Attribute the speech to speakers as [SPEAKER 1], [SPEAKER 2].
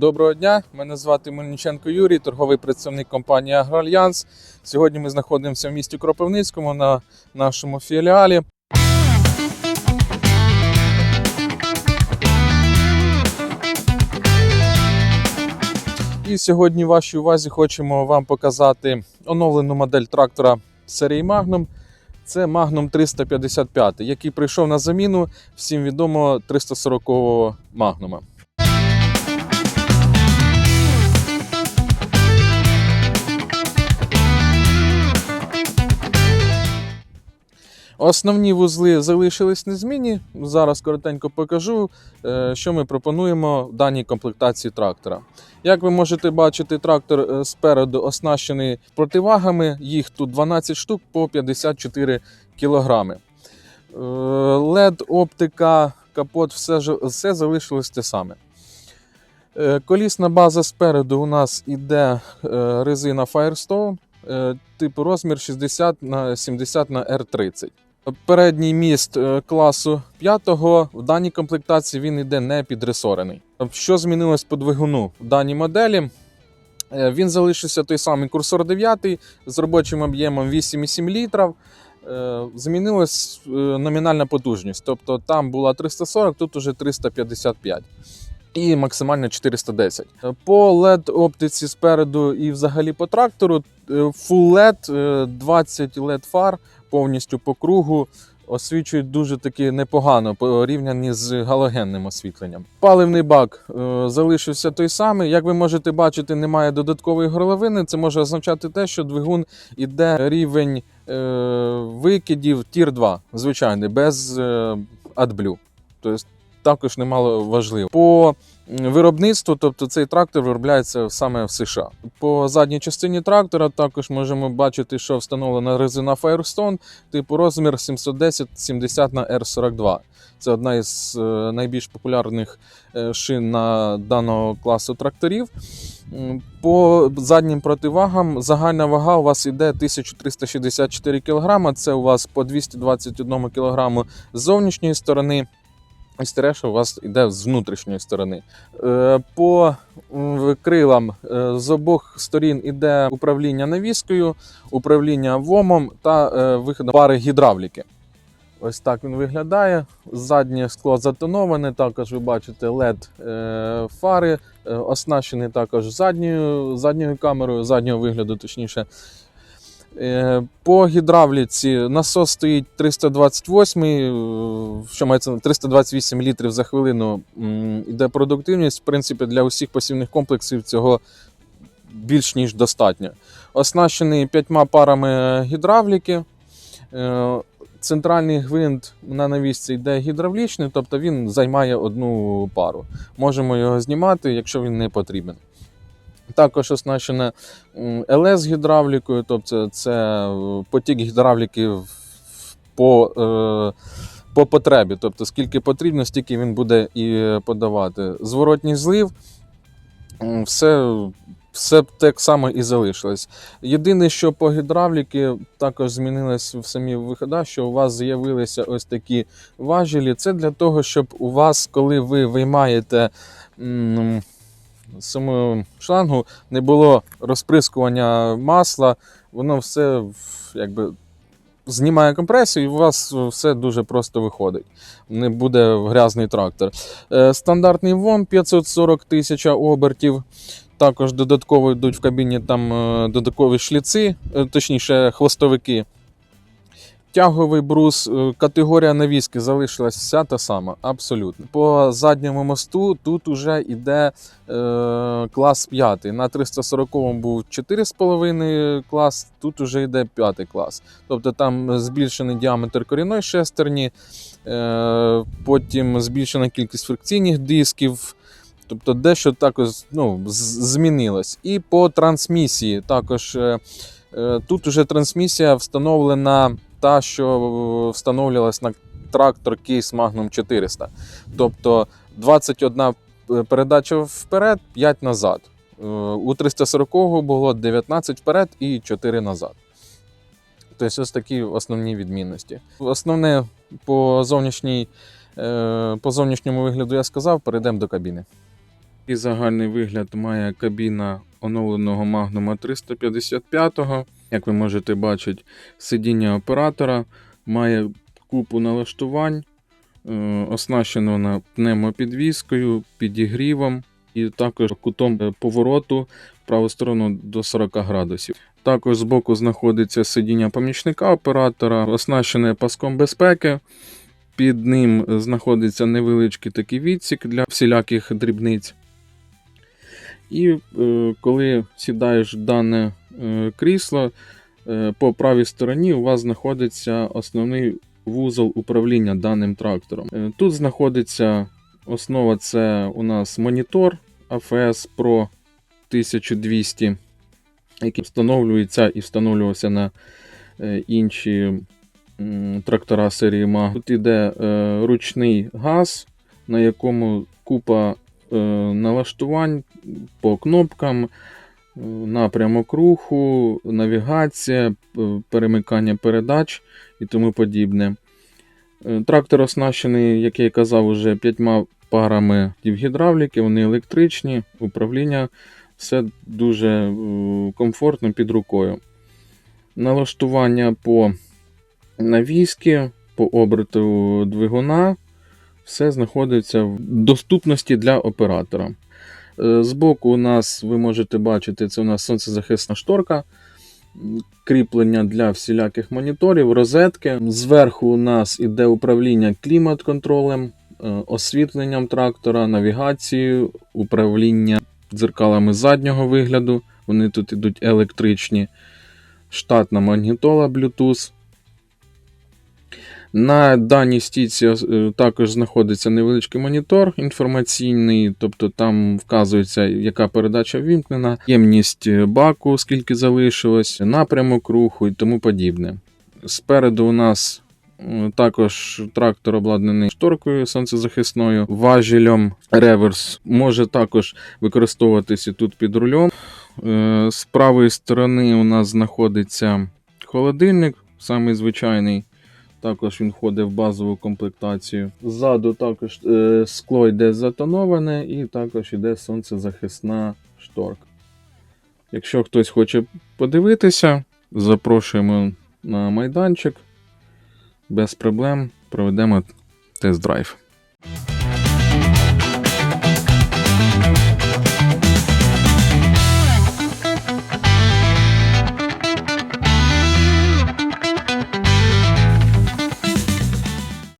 [SPEAKER 1] Доброго дня, мене звати Мельниченко Юрій, торговий представник компанії Агроальянс. Сьогодні ми знаходимося в місті Кропивницькому на нашому філіалі. І сьогодні вашій увазі хочемо вам показати оновлену модель трактора серії Magnum. Це Magnum 355, який прийшов на заміну всім відомо 340-го Magnum. Основні вузли залишились незмінні. Зараз коротенько покажу, е, що ми пропонуємо в даній комплектації трактора. Як ви можете бачити, трактор е, спереду оснащений противагами, їх тут 12 штук по 54 кілограми. Е, LED, оптика, капот, все, все залишилось те саме. Е, Колісна база спереду у нас іде резина Firestone, типу розмір 60 на 70 на R30. Передній міст е, класу 5 в даній комплектації він іде не підресорений. Що змінилось по двигуну в даній моделі? Е, Він залишився той самий курсор 9 з робочим об'ємом 8,7 літрів. Е, Змінилась номінальна потужність. Тобто там була 340, тут уже 355 і максимально 410. По LED оптиці спереду і взагалі по трактору е, Full LED, е, 20 LED фар повністю по кругу. Освічують дуже таки непогано порівняні з галогенним освітленням. Паливний бак е, залишився той самий. Як ви можете бачити, немає додаткової горловини. Це може означати те, що двигун іде рівень е, викидів Тір 2, звичайний, без е, AdBlue. Тобто також немало важливо. По виробництву, тобто цей трактор виробляється саме в США. По задній частині трактора також можемо бачити, що встановлена резина Firestone, типу розмір 710-70 на R42. Це одна із е, найбільш популярних е, шин на даного класу тракторів. По заднім противагам загальна вага у вас іде 1364 кг. Це у вас по 221 кг з зовнішньої сторони. Ось тереша у вас йде з внутрішньої сторони. Е, По крилам е, з обох сторін іде управління навіскою, управління ВОМом та е, виходом пари гідравліки. Ось так він виглядає. Заднє скло затоноване, також ви бачите LED фари, оснащений також задньою, задньою камерою, заднього вигляду, точніше. Е, По гідравліці насос стоїть 328, е, що мається 328 літрів за хвилину. м, Іде продуктивність. В принципі, для усіх посівних комплексів цього більш ніж достатньо. Оснащений п'ятьма парами гідравліки. Е, Центральний гвинт на навісці йде гідравлічний, тобто він займає одну пару. Можемо його знімати, якщо він не потрібен. Також оснащена ЛС гідравлікою, тобто це е, потік гідравліки по, е, по потребі. Тобто, скільки потрібно, стільки він буде і подавати. Зворотній злив, все, все так само і залишилось. Єдине, що по гідравліки також змінилось в самі виходах, що у вас з'явилися ось такі важелі. Це для того, щоб у вас, коли ви виймаєте. Саму шлангу не було розприскування масла, воно все якби знімає компресію, і у вас все дуже просто виходить. Не буде грязний трактор. Е, Стандартний ВОМ 540 тисяч обертів. Також додатково йдуть в кабіні там е, додаткові шліци, е, точніше, хвостовики. Тяговий брус, е, категорія навіски залишилась вся та сама, абсолютно. По задньому мосту тут уже йде е, клас 5. На 340-му був 4,5 клас, тут уже йде 5 клас. Тобто там збільшений діаметр корінної шестерні, е, потім збільшена кількість фрикційних дисків. Тобто дещо також ну, змінилось. І по трансмісії також е, е, тут уже трансмісія встановлена та, що встановлювалась на трактор Case Magnum 400. Тобто 21 передача вперед, 5 назад. Е, У 340-го було 19 вперед і 4 назад. Тобто ось такі основні відмінності. Основне по, зовнішній, е, по зовнішньому вигляду я сказав, перейдемо до кабіни. І загальний вигляд має кабіна оновленого Magnum 355. Як ви можете бачити, сидіння оператора має купу налаштувань, е, оснащено вона пневмопідвіскою, підігрівом і також кутом повороту в праву сторону до 40 градусів. Також збоку знаходиться сидіння помічника оператора, оснащене паском безпеки. Під ним знаходиться невеличкий такий відсік для всіляких дрібниць. І е, коли сідаєш в дане е, крісло, е, по правій стороні у вас знаходиться основний вузол управління даним трактором. Тут знаходиться основа це у нас монітор AFS Pro 1200, який встановлюється і встановлювався на інші трактора серії MAG. Тут іде ручний газ, на якому купа налаштувань по кнопкам, е, напрямок руху, навігація, перемикання передач і тому подібне. Е, Трактор оснащений, як я і казав, уже п'ятьма парами гідравліки, вони електричні, управління, все дуже е, комфортно під рукою. Налаштування по навіски, по оберту двигуна, все знаходиться в доступності для оператора. Е, Збоку у нас ви можете бачити, це у нас сонцезахисна шторка, кріплення для всіляких моніторів, розетки. Зверху у нас іде управління клімат-контролем, е, освітленням трактора, навігацією, управління дзеркалами заднього вигляду. Вони тут ідуть електричні, штатна магнітола Bluetooth. На даній стійці е, також знаходиться невеличкий монітор інформаційний, тобто там вказується, яка передача ввімкнена, ємність баку, скільки залишилось, напрямок руху і тому подібне. Спереду у нас е, також трактор обладнаний шторкою сонцезахисною, важелем реверс може також використовуватися тут під рулем. Е, З правої сторони у нас знаходиться холодильник, самий звичайний. Також він входить в базову комплектацію. Ззаду також е, скло йде затоноване і також йде сонцезахисна шторка. Якщо хтось хоче подивитися, запрошуємо на майданчик. Без проблем проведемо тест-драйв.